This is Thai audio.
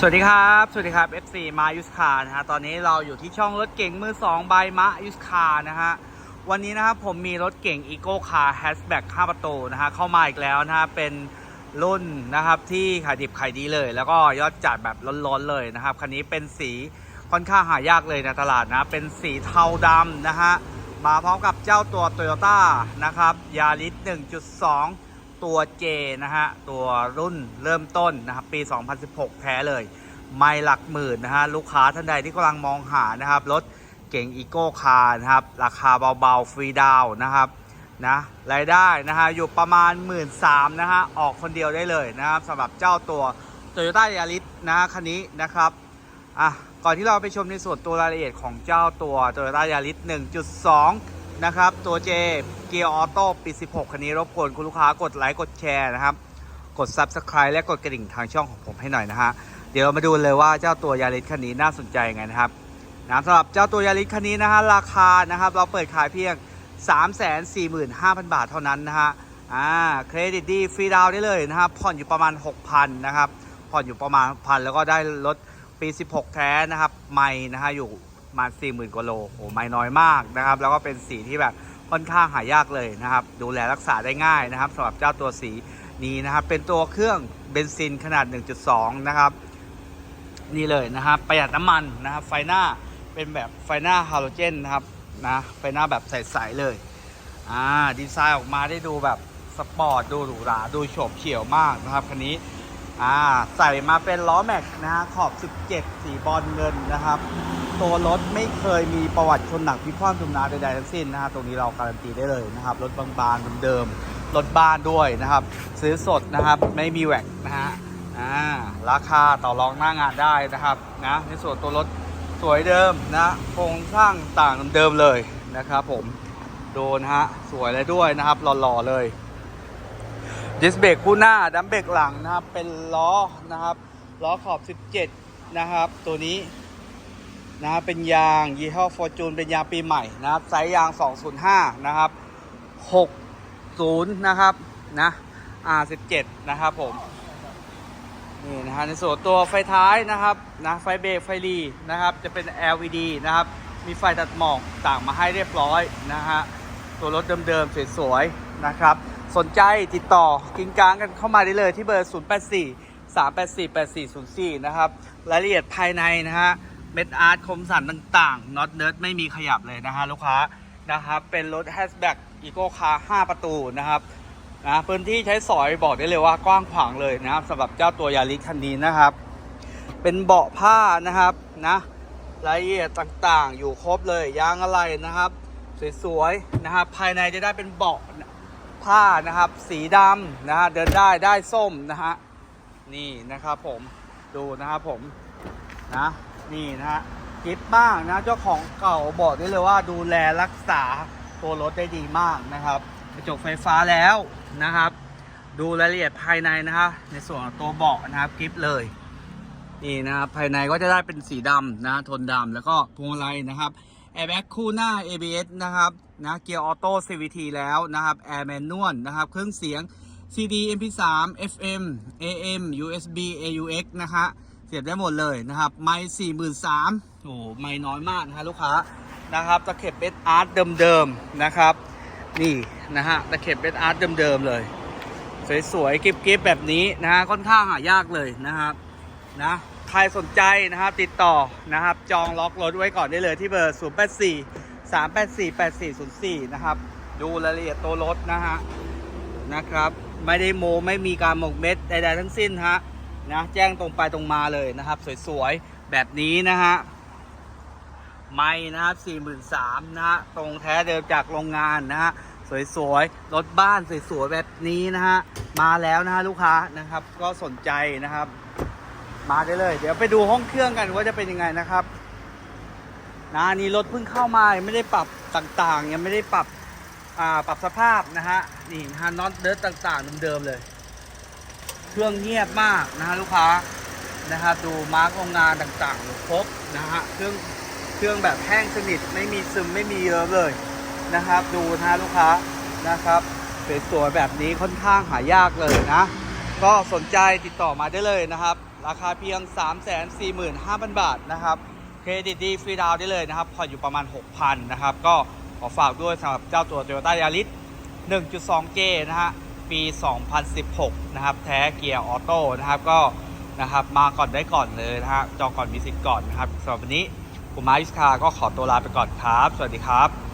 สวัสดีครับ สวัสดีครับ FC มายุสคานะฮะ ตอนนี้เราอยู่ที่ช่องรถเก่งมือ2บมายุสคานะฮะ วันนี้นะครับผมมีรถเก่ง Eco Car Hatchback 5ประตูนะฮะ เข้ามาอีกแล้วนะฮะ เป็นรุ่นนะครับที่ขายดิบขายดีเลย แล้วก็ยอดจัดแบบล้นๆเลยนะครับ คันนี้เป็นสีค่อนข้างหายากเลยในตลาดนะ เป็นสีเทาดำนะฮะ มาพร้อมกับเจ้าตัว Toyota นะครับยาริส1.2 ตัว J นะฮะ ตัวรุ่นเริ่มต้นนะครับ ปี 2016 แท้เลย ไม่หลักหมื่นนะฮะ ลูกค้าท่านใดที่กำลังมองหานะครับ รถเก่งอีโก้คาร์นะครับ ราคาเบาๆ ฟรีดาวนะครับนะรายได้นะฮะ อยู่ประมาณ 1 3ื่นนะฮะ ออกคนเดียวได้เลยนะครับสำหรับเจ้าตัว Toyota Yaris นะฮะคันนี้นะครับอะก่อนที่เราไปชมในส่วนตัวรายละเอียดของเจ้าตัว Toyota Yaris 1.2 นะครับ ตัว J เกียร์ออโต้ปี 16 คันนี้รบกวนคุณลูกค้ากดไลค์กดแชร์นะครับ กด Subscribe และกดกระดิ่งทางช่องของผมให้หน่อยนะฮะ เดี๋ยวเรามาดูเลยว่าเจ้าตัวยาริสคันนี้น่าสนใจยังไงนะครับนะสำหรับเจ้าตัวยาริสคันนี้นะฮะราคานะครับเราเปิดขายเพียง 345,000 บาทเท่านั้นนะฮะอ่าเครดิตดีฟรีดาวได้เลยนะครับผ่อนอยู่ประมาณ 6,000นะครับผ่อนอยู่ประมาณพันแล้วก็ได้รถปี 16 แท้นะครับไม่นะฮะอยู่ มา40,000กว่าโลโอ้ไม่น้อยมากนะครับ แล้วก็เป็นสีที่แบบค่อนข้างหายากเลยนะครับ ดูแลรักษาได้ง่ายนะครับสำหรับเจ้าตัวสีนี้นะครับ เป็นตัวเครื่องเบนซินขนาด 1.2 นะครับ นี่เลยนะครับ ประหยัดน้ำมันนะครับ ไฟหน้าเป็นแบบไฟหน้าฮาโลเจนนะครับนะไฟหน้าแบบใสๆเลยอ่าดีไซน์ออกมาได้ดูแบบสปอร์ตดูหรูหราดูโฉบเฉี่ยวมากนะครับคันนี้ อ่าใส่มาเป็นล้อแม็กนะฮะขอบ 17 สีบอลเงินนะครับ ตัวรถไม่เคยมีประวัติชนหนักพิพาททุมนาใดๆทั้งสิ้นนะฮะตรงนี้เราการันตีได้เลยนะครับ รถบางๆเดิมๆรถบ้านด้วยนะครับ ซื้อสดนะครับไม่มีแหวกนะฮะอ่าราคาต่อรองหน้างานได้นะครับนะในส่วนตัวรถสวยเดิมนะโครงสร้างต่างเดิมเลยนะครับผมโดนฮะสวยเลยด้วยนะครับหล่อๆเลย ดิสเบรกคู่หน้าดัมเบรกหลังนะครับ เป็นล้อนะครับล้อขอบ 17 นะครับ ตัวนี้นะเป็นยางยี่ห้อฟอร์จูนเป็นยางปีใหม่นะครับไซส์ยาง 205 นะครับ 60 นะครับนะ R17 นะครับผมนี่นะฮะในส่วนตัวไฟท้ายนะครับนะไฟเบรกไฟลีนะครับ จะเป็น LED นะครับ มีไฟตัดหมอกต่างมาให้เรียบร้อยนะฮะตัวรถเดิมๆสวยๆนะครับ สนใจติดต่อกิงกลางกันเข้ามาได้เลยที่เบอร์ 084 384 8404 นะครับ รายละเอียดภายในนะฮะ เม็ดอาร์ตคมสันต่างๆน็อตเนิร์ดไม่มีขยับเลยนะฮะลูกค้านะครับ เป็นรถแฮชแบ็กอีโก้คาร์5ประตูนะครับนะพื้นที่ใช้สอยบอกได้เลยว่ากว้างขวางเลยนะครับสำหรับเจ้าตัวยาริสคันนี้นะครับ เป็นเบาะผ้านะครับนะรายละเอียดต่างๆ อยู่ครบเลยยางอะไรนะครับ สวยๆนะครับ ภายในจะได้เป็นเบาะ ผ้านะครับ สีดำนะฮะเดินได้ได้ส้มนะฮะนี่นะครับผมดูนะครับผมนะนี่นะฮะกิฟบ้างนะเจ้าของเก่าบอกได้เลยว่าดูแลรักษาตัวรถได้ดีมากนะครับกระจกไฟฟ้าแล้วนะครับ ดูรายละเอียดภายในนะครับในส่วนของตัวเบาะนะครับกิฟเลยนี่นะครับภายในก็จะได้เป็นสีดำนะโทนดำแล้วก็พวงมาลัยนะครับ แอร์แบ็กคู่หน้า ABS นะครับนะเกียร์ออโต้ CVT แล้วนะครับแอร์แมนนวลนะครับเครื่องเสียง CD MP3 FM AM USB AUX นะฮะเสียบได้หมดเลยนะครับ ไมค์สี่หมื่นสามโอ้ไม่น้อยมากนะฮะลูกค้านะครับตะเข็บเบสอาร์ตเดิมๆนะครับ นี่นะฮะตะเข็บเป็นอาร์ตเดิมๆเลย สวยๆกิ๊บๆแบบนี้นะฮะค่อนข้างหายากเลยนะครับนะ ใครสนใจนะครับติดต่อนะครับ จองล็อกรถไว้ก่อนได้เลยที่เบอร์ 0 8 4 3 8 4 8 4 0 4 นะครับ ดูรายละเอียดตัวรถนะฮะนะครับ ไม่ได้โมไม่มีการหมกเม็ดใดๆทั้งสิ้นฮะนะแจ้งตรงไปตรงมาเลยนะครับ สวยๆ แบบนี้นะฮะไม่นะครับ43,000นะฮะตรงแท้เดิมจากโรงงานนะฮะสวยๆ รถบ้านสวยๆ แบบนี้นะฮะ มาแล้วนะฮะลูกค้านะครับ ก็สนใจนะครับ มาได้เลย เดี๋ยวไปดูห้องเครื่องกันว่าจะเป็นยังไงนะครับนะนี่รถเพิ่งเข้ามาไม่ได้ปรับต่างๆ ยังไม่ได้ปรับอ่าปรับสภาพนะฮะนี่นะฮะน็อตเดิร์ตต่างๆเดิมๆเลย เครื่องเงียบมากนะฮะลูกค้านะครับดูมาร์กโรงงานต่างๆครบนะฮะเครื่องเครื่องแบบแห้งสนิทไม่มีซึมไม่มีเลอะเลยนะครับ ดูนะฮะลูกค้านะครับสวยๆแบบนี้ค่อนข้างหายากเลยนะ ก็สนใจติดต่อมาได้เลยนะครับ ราคาเพียง 345,000 บาทนะครับ เครดิตดีฟรีดาวได้เลยนะครับผ่อนอยู่ประมาณ 6,000 นะครับ ก็ขอฝากด้วยสำหรับเจ้าตัว Toyota Yaris 1.2J นะฮะ ปี 2016 นะครับ แท้เกียร์ออโต้นะครับ ก็นะครับมาก่อนได้ก่อนเลยนะฮะ จองก่อนมีสิทธิ์ก่อนนะครับสำหรับวันนี้ผมมาอิสคาก็ขอตัวลาไปก่อนครับ สวัสดีครับ